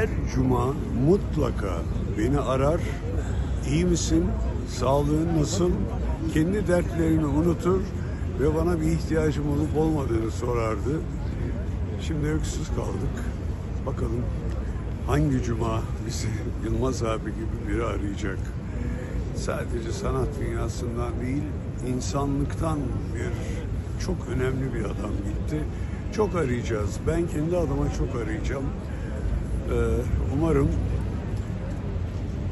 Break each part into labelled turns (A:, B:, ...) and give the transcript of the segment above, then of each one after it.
A: her cuma mutlaka beni arar. İyi misin? Sağlığın nasıl? Kendi dertlerini unutur ve bana bir ihtiyacım olup olmadığını sorardı. Şimdi öksüz kaldık. Bakalım hangi cuma bizi Yılmaz abi gibi biri arayacak. Sadece sanat dünyasından değil, insanlıktan bir çok önemli bir adam gitti. Çok arayacağız. Ben kendi adıma çok arayacağım. Ee, umarım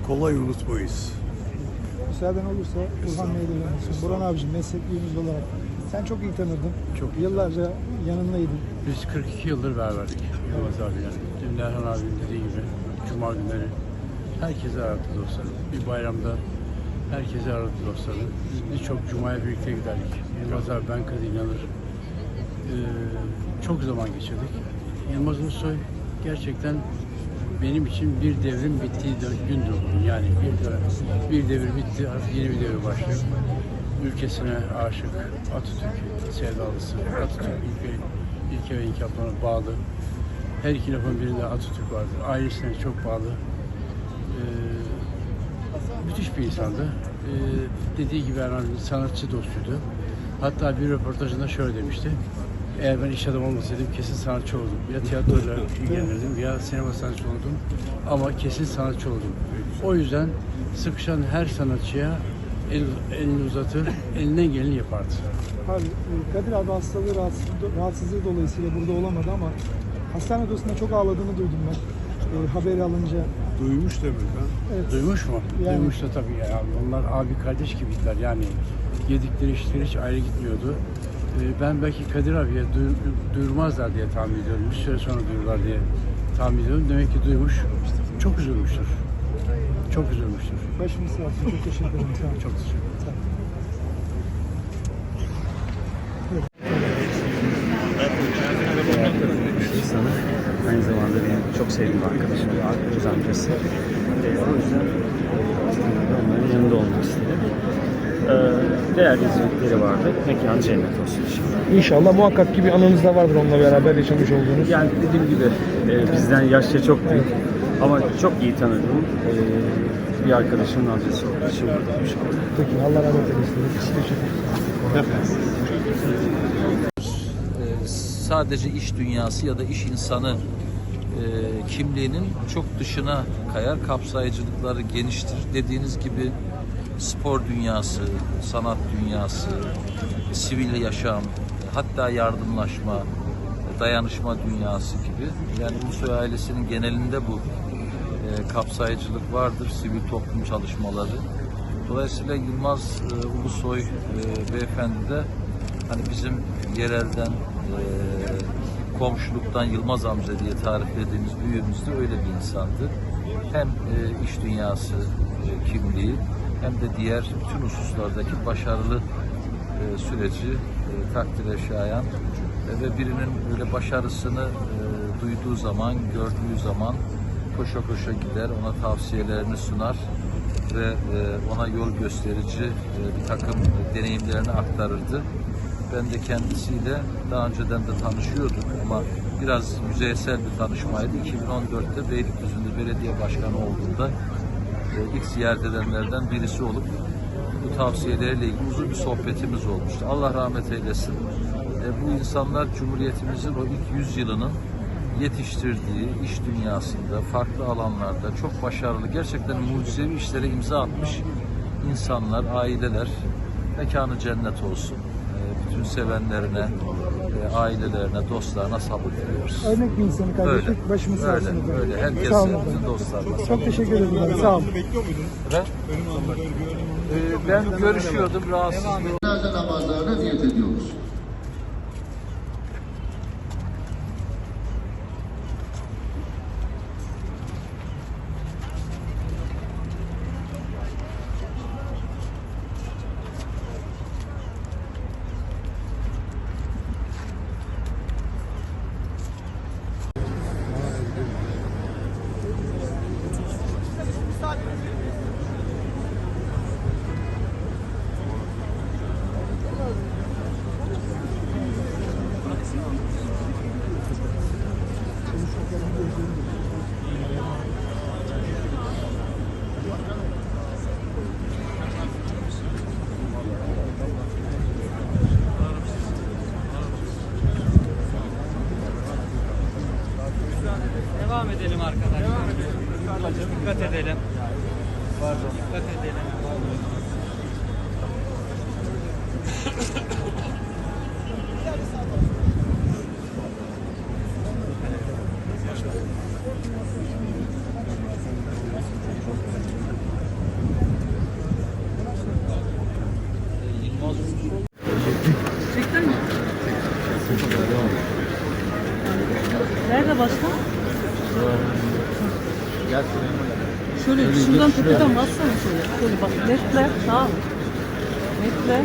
A: kolay unutmayız.
B: Müsaaden olursa Burhan Bey'le dönüyorsun. Burhan abicim meslekliğimiz olarak sen çok iyi tanırdın. Çok Yıllarca yanındaydın.
C: Biz 42 yıldır beraberdik Yılmaz abiyle. Dün Erhan abinin dediği gibi Cuma günleri herkese aradı dostlarım. Bir bayramda herkese aradı dostlarım. Biz birçok Cuma'ya birlikte giderdik. Yılmaz abi ben Kadir inanır. Ee, çok zaman geçirdik. Yılmaz Ulusoy gerçekten benim için bir devrin bittiği gündür bugün. Yani bir, bir devir bitti, artık yeni bir devir başlıyor. Ülkesine aşık, Atatürk sevdalısı, Atatürk ilke, ilke ve inkılaplarına bağlı. Her iki lafın birinde Atatürk vardır. Ailesine çok bağlı. Ee, müthiş bir insandı. Ee, dediği gibi abi sanatçı dostuydu. Hatta bir röportajında şöyle demişti. Eğer ben iş adamı olmasaydım kesin sanatçı olurdum. Ya tiyatroyla ilgilenirdim ya sinema sanatçı olurdum. Ama kesin sanatçı olurdum. O yüzden sıkışan her sanatçıya el, elini uzatır, elinden geleni yapardı.
B: Abi e, Kadir abi hastalığı rahatsızlığı, rahatsızlığı dolayısıyla burada olamadı ama hastane odasında çok ağladığını duydum ben. E, haberi alınca.
A: Duymuş demek ha.
B: Evet.
C: Duymuş mu?
B: Yani-
C: Duymuş da tabii ya. Onlar abi kardeş gibiydiler yani. Yedikleri içtikleri hiç ayrı gitmiyordu. Ee, Ben belki Kadir abiye duy- duyurmazlar diye tahmin ediyorum. Bir süre sonra duyururlar diye tahmin ediyorum. Demek ki duymuş. Çok üzülmüştür. Çok üzülmüştür.
B: Başımız sağ olsun. Çok teşekkür ederim.
C: Çok teşekkür ederim.
D: İnsanı. Aynı zamanda benim çok sevdiğim arkadaşım ve arkadaş amcası. Ee, o yüzden e, onların yanında olmak istedim. Ee, değerli hizmetleri vardı. Mekan cennet olsun inşallah.
E: İnşallah muhakkak ki bir anınız da vardır onunla beraber yaşamış olduğunuz.
D: Yani dediğim gibi e, bizden yaşça çok büyük ama çok iyi tanıdığım e, bir arkadaşımın amcası olduğu için burada oldum.
B: Peki Allah rahmet eylesin. Teşekkür
F: e, sadece iş dünyası ya da iş insanı e, kimliğinin çok dışına kayar. Kapsayıcılıkları geniştir. Dediğiniz gibi spor dünyası, sanat dünyası, sivil yaşam, hatta yardımlaşma, dayanışma dünyası gibi. Yani Ulusoy ailesinin genelinde bu e, kapsayıcılık vardır, sivil toplum çalışmaları. Dolayısıyla Yılmaz e, Ulusoy e, beyefendi de hani bizim yerelden e, komşuluktan Yılmaz amca diye tarif ettiğimiz büyüğümüz de öyle bir insandı. Hem e, iş dünyası e, kimliği hem de diğer bütün hususlardaki başarılı e, süreci e, takdire şayan e, ve birinin böyle başarısını e, duyduğu zaman, gördüğü zaman koşa koşa gider, ona tavsiyelerini sunar ve e, ona yol gösterici e, bir takım deneyimlerini aktarırdı. Ben de kendisiyle daha önceden de tanışıyorduk ama biraz yüzeysel bir tanışmaydı. 2014'te Beylikdüzü'nde belediye başkanı olduğunda ilk ziyaret edenlerden birisi olup bu tavsiyeleriyle ilgili uzun bir sohbetimiz olmuştu. Allah rahmet eylesin. E, bu insanlar Cumhuriyetimizin o ilk yüzyılının yetiştirdiği iş dünyasında, farklı alanlarda çok başarılı, gerçekten mucizevi işlere imza atmış insanlar, aileler. Mekanı cennet olsun. E, bütün sevenlerine, e, ailelerine, dostlarına sabır diliyoruz.
B: Örnek bir insanı kaybettik.
F: Öyle.
B: Başımız sağ olsun.
F: Öyle, öyle. Herkese,
B: Sağ olun
F: bütün dostlarına.
B: Çok teşekkür ederim. Sağ olun.
F: Ben, Ee, ben görüşüyordum
G: Cenaze namazlarına niyet ediyoruz.
H: edelim arkadaşlar. Dikkat edelim. Dikkat edelim.
I: Nerede başkan? Şöyle şuradan tepeden bassana şöyle. Şöyle bak netle sağ ol. Netle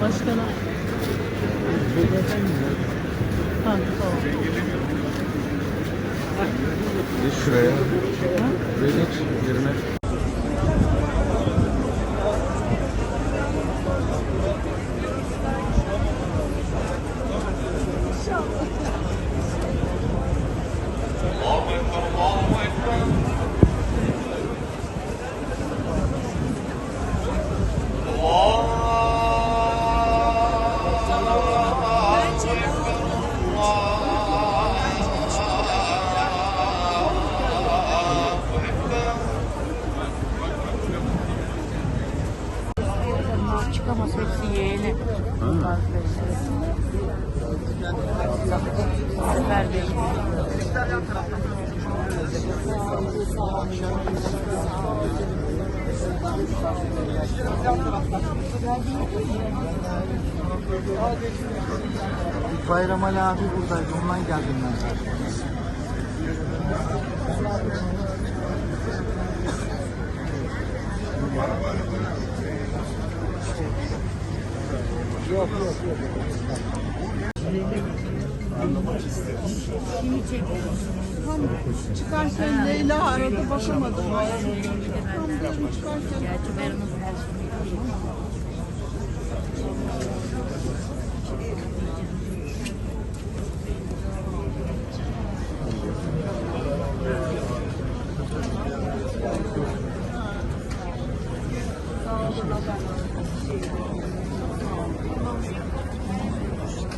I: başkana. Ha, tamam.
E: Geç şuraya. Buraya geç. Yerine.
B: Bayram Ali abi buradaydı. Ondan geldim ben.
I: Çıkarken Leyla aradı bakamadım. Beran'ın her şeyi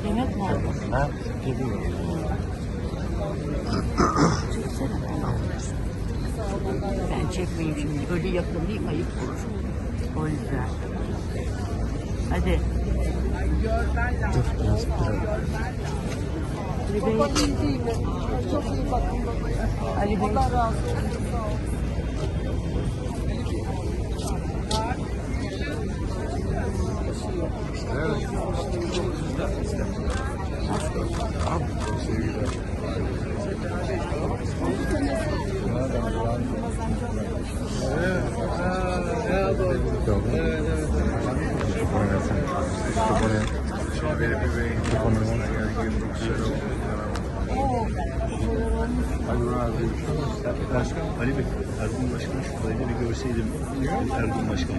I: Yemek mi?
E: Ha? Geliyor.
I: Ben çekmeyeyim şimdi. Böyle yakın değil kayıp olur. O yüzden. Hadi.
E: Dur biraz duralım.
I: Ali Bey. Çok iyi bakın Ali Bey. Allah razı olsun.
J: Başkan Ali Bey, Ergun Başkan şuradaydı bir görseydim. Ergun Başkan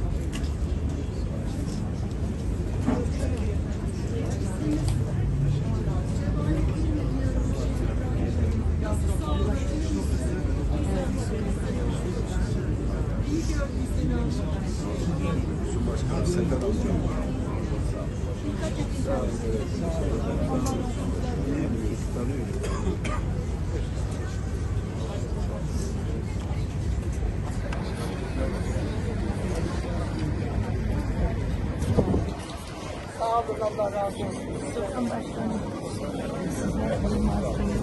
I: olun Allah razı olsun. Dursun Başkanım. Sizler olmazsınız.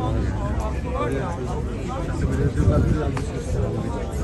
H: Yok canım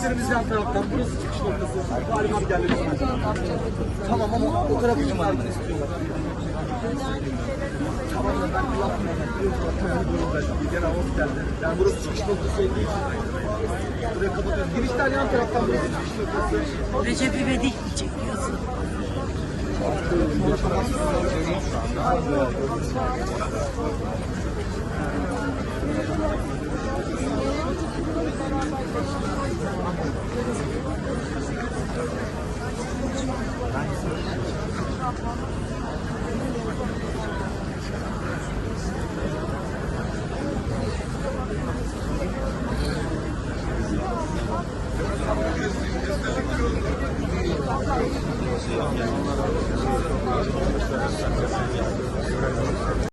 E: Girişlerimiz yan taraftan. Burası çıkış noktası. Abi geldi. Tamam ama o tarafı için var. Tamam ben hoş geldin. Yani burası çıkış noktası olduğu için. Burayı kapatıyoruz. Girişler yan taraftan burası çıkış noktası.
I: Recep İvedik mi çekiyorsun? Thank you.